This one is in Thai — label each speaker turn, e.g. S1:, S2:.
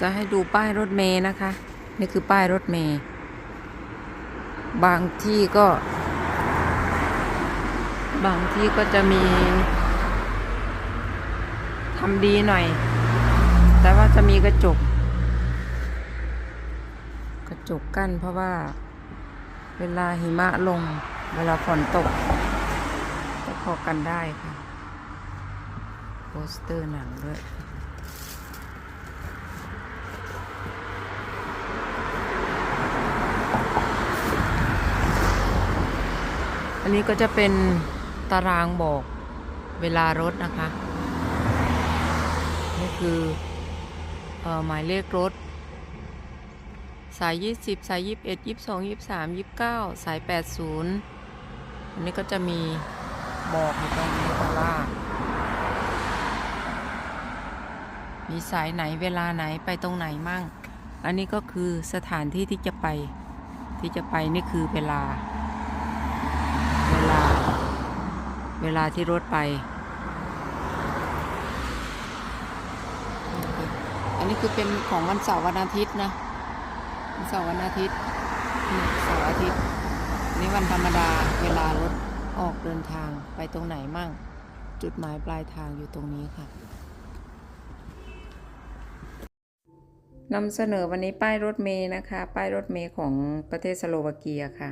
S1: จะให้ดูป้ายรถเมย์นะคะ นี่คือป้ายรถเมย์บางที่ก็ บางที่ก็จะมีทำดีหน่อย แต่ว่าจะมีกระจก กระจกกั้นเพราะว่า เวลาหิมะลง เวลาฝนตกก็พอกันได้ค่ะ โปสเตอร์หนังด้วย นนี้ก็จะเป็นตารางบอกเวลารถนะคะ นี่คือออหมายเลขรถ สาย 20 สาย 21 22 23 29 สาย 80 อันนี้ก็จะมีบอกอยู่ตรงนี้ค่ะว่า มีสายไหนเวลาไหนไปตรงไหนมั่ง อันนี้ก็คือสถานที่ที่จะไปที่จะไปนี่คือเวลา เวลา เวลาที่รถไป อันนี้คือเป็นของวันเสาร์วันอาทิตย์นะวันเสาร์วันอาทิตย์นี่เสาร์อาทิตย์อันนี่วันธรรมดาเวลารถออกเดินทางไปตรงไหนมั่ง จุดหมายปลายทางอยู่ตรงนี้ค่ะนำเสนอวันนี้ป้ายรถเมย์นะคะ ป้ายรถเมย์ของประเทศสโลวาเกียค่ะ